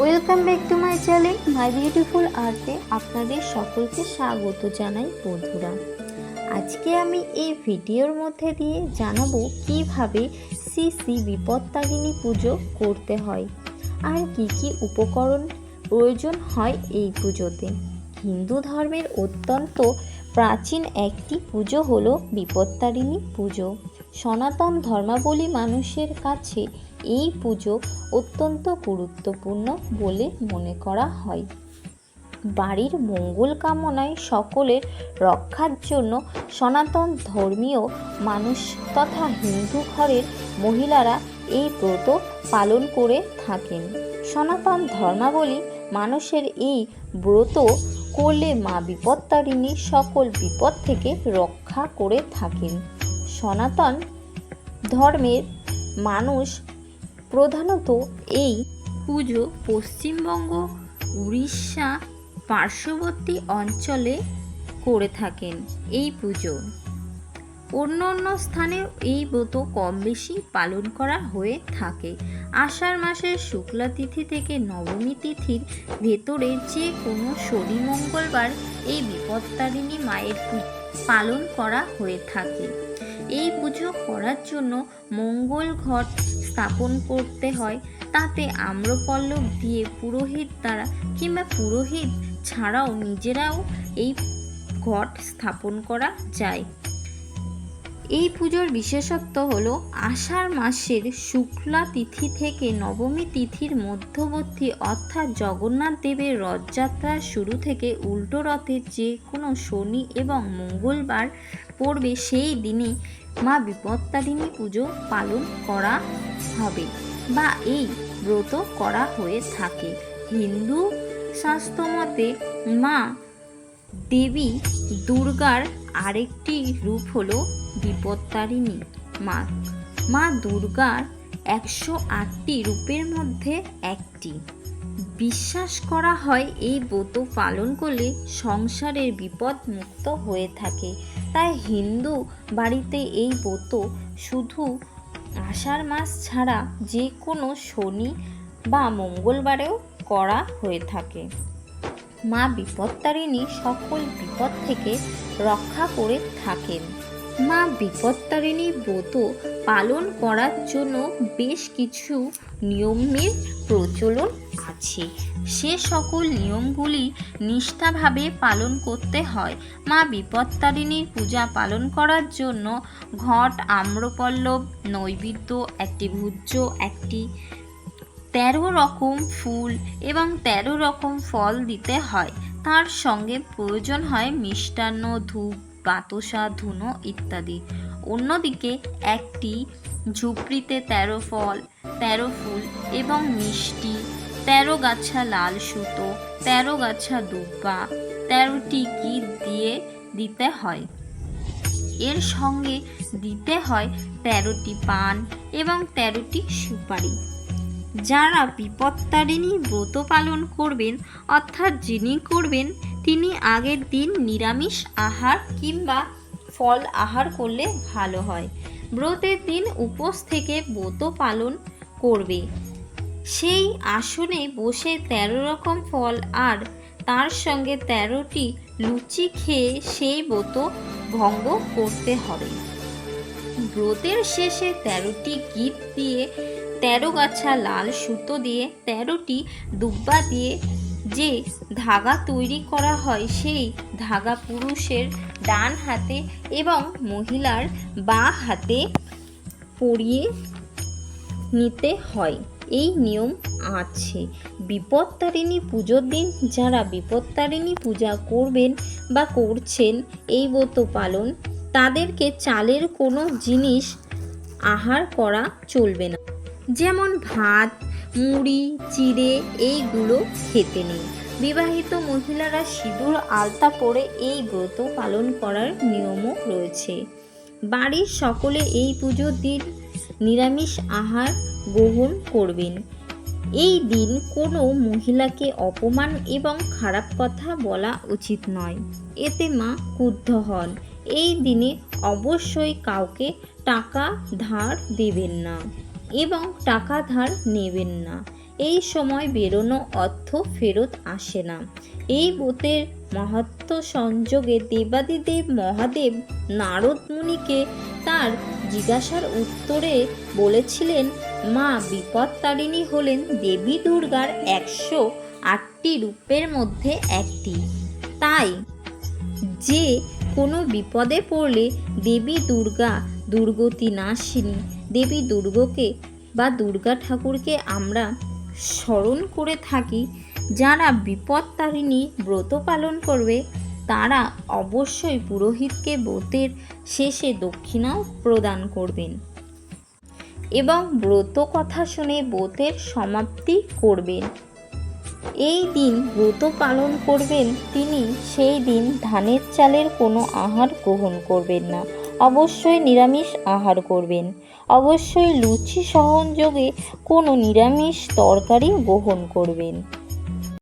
Welcome back to my channel my beautiful আর্টে আপনাদের সকলকে স্বাগত জানাই বন্ধুরা। আজকে আমি এই ভিডিওর মধ্যে দিয়ে জানাব কীভাবে শ্রী বিপত্তারিণী পুজো করতে হয় আর কি কি উপকরণ প্রয়োজন হয় এই পুজোতে। হিন্দু ধর্মের অত্যন্ত প্রাচীন একটি পুজো হলো বিপত্তারিণী পুজো। সনাতন ধর্মাবলী মানুষের কাছে এই পুজো অত্যন্ত গুরুত্বপূর্ণ বলে মনে করা হয়। বাড়ির মঙ্গল কামনায় সকলের রক্ষার জন্য সনাতন ধর্মীয় মানুষ তথা হিন্দু ঘরের মহিলারা এই ব্রত পালন করে থাকেন। সনাতন ধর্মাবলী মানুষের এই ব্রত করলে মা বিপত্তারিণী সকল বিপদ থেকে রক্ষা করে থাকেন। সনাতন ধর্মের মানুষ প্রধানত এই পুজো পশ্চিমবঙ্গ, উড়িষ্যা, পার্শ্ববর্তী অঞ্চলে করে থাকেন এই পুজো। অন্য অন্য স্থানে এই ব্রত কম বেশি পালন করা হয়ে থাকে। আষাঢ় মাসের শুক্লা তিথি থেকে নবমী তিথির ভেতরে যে কোনো শনি মঙ্গলবার এই বিপত্তারিণী মায়ের পালন করা হয়ে থাকে। এই পুজো করার জন্য মঙ্গল ঘট স্থাপন করতে হয়, তাতে আম্রপল্লব দিয়ে পুরোহিত দ্বারা কিংবা পুরোহিত ছাড়াও নিজেরাও এই ঘট স্থাপন করা যায়। এই পুজোর বিশেষত্ব হলো, আষাঢ় মাসের শুক্লা তিথি থেকে নবমী তিথির মধ্যবর্তী অর্থাৎ জগন্নাথ দেবের রথযাত্রার শুরু থেকে উল্টো রথের যে কোনো শনি এবং মঙ্গলবার পড়বে সেই দিনে মা বিপত্তারিণী পুজো পালন করা হবে বা এই ব্রত করা হয়ে থাকে। হিন্দু শাস্ত্রমতে মা দেবী দুর্গার আরেকটি রূপ হলো বিপত্তারিণী। মা মা দুর্গার একশো আটটি রূপের মধ্যে একটি। বিশ্বাস করা হয় এই ব্রত পালন করলে সংসারের বিপদ মুক্ত হয়ে থাকে। তাই হিন্দু বাড়িতে এই ব্রত শুধু আষাঢ় মাস ছাড়া যে কোনো শনি বা মঙ্গলবারেও করা হয়ে থাকে। মা বিপত্তারিণী সকল বিপদ থেকে রক্ষা করে থাকেন। মা বিপত্তারিণী ব্রত পালন করার জন্য বেশ কিছু নিয়মের প্রচলন আছে। সে সকল নিয়মগুলি নিষ্ঠাভাবে পালন করতে হয়। মা বিপত্তারিণীর পূজা পালন করার জন্য ঘট, আম্রপল্লব, নৈবেদ্য, একটি ভূজ্য, একটি তেরো রকম ফুল এবং তেরো রকম ফল দিতে হয়। তার সঙ্গে প্রয়োজন হয় মিষ্টান্ন, ধূপ বাতাসা, ধুনো ইত্যাদি। অন্যদিকে একটি ঝুপড়িতে তেরো ফল, তেরো ফুল এবং মিষ্টি, তেরো গাছা লাল সুতো, তেরো গাছা দুব্বা, তেরোটি গীত দিয়ে দিতে হয়। এর সঙ্গে দিতে হয় তেরোটি পান এবং তেরোটি সুপারি। যারা বিপত্তারিণী ব্রত পালন করবেন, অর্থাৎ যিনি করবেন, তিনি আগের দিন নিরামিষ আহার কিংবা ফল আহার করলে ভালো হয়। ব্রতের দিন উপোস থেকে ব্রত পালন করবে। সেই আসনে বসে তেরো রকম ফল আর তার সঙ্গে তেরোটি লুচি খেয়ে সেই ব্রত ভঙ্গ করতে হবে। ব্রতের শেষে তেরোটি গীত দিয়ে, তেরো গাছা লাল সুতো দিয়ে, তেরোটি দুব্বা দিয়ে যে ধাগা তৈরি করা হয়, সেই ধাগা পুরুষের ডান হাতে এবং মহিলার বাঁ হাতে পরিয়ে নিতে হয়। এই নিয়ম আছে। বিপত্তারিণী পুজোর দিন যারা বিপত্তারিণী পূজা করবেন বা করছেন, এই ব্রত পালন তাদেরকে চালের কোনো জিনিস আহার করা চলবে না। যেমন ভাত, মুড়ি, চিড়ে এইগুলো খেতে নেই। বিবাহিত মহিলারা সিঁদুর, আলতা পরে এই ব্রত পালন করার নিয়মও রয়েছে। বাড়ির সকলে এই পুজোর দিন নিরামিষ আহার গ্রহণ করবেন। এই দিন কোনো মহিলাকে অপমান এবং খারাপ কথা বলা উচিত নয়। এতে মা ক্রুদ্ধ হন। এই দিনে অবশ্যই কাউকে টাকা ধার দেবেন না এবং টাকা ধার নেবেন না। এই সময় বেরোনো অর্থ ফেরত আসে না। এই ব্রতের মাহাত্ম সংযোগে দেবাদিদেব মহাদেব নারদ মুনিকে তার জিজ্ঞাসার উত্তরে বলেছিলেন, মা বিপত্তারিণী হলেন দেবী দুর্গার একশো আটটি রূপের মধ্যে একটি। তাই যে কোনো বিপদে পড়লে দেবী দুর্গা দুর্গতি নাশিনী, দেবী দুর্গকে বা দুর্গা ঠাকুরকে আমরা স্মরণ করে থাকি। যারা বিপত্তারিণী ব্রত পালন করবে, তারা অবশ্যই পুরোহিতকে ব্রতের শেষে দক্ষিণাও প্রদান করবেন এবং ব্রত কথা শুনে ব্রতের সমাপ্তি করবেন। এই দিন ব্রত পালন করবেন তিনি, সেই দিন ধানের চালের কোনো আহার গ্রহণ করবেন না। অবশ্যই নিরামিষ আহার করবেন। অবশ্যই লুচি সহনযোগে কোনো নিরামিষ তরকারি গ্রহণ করবেন।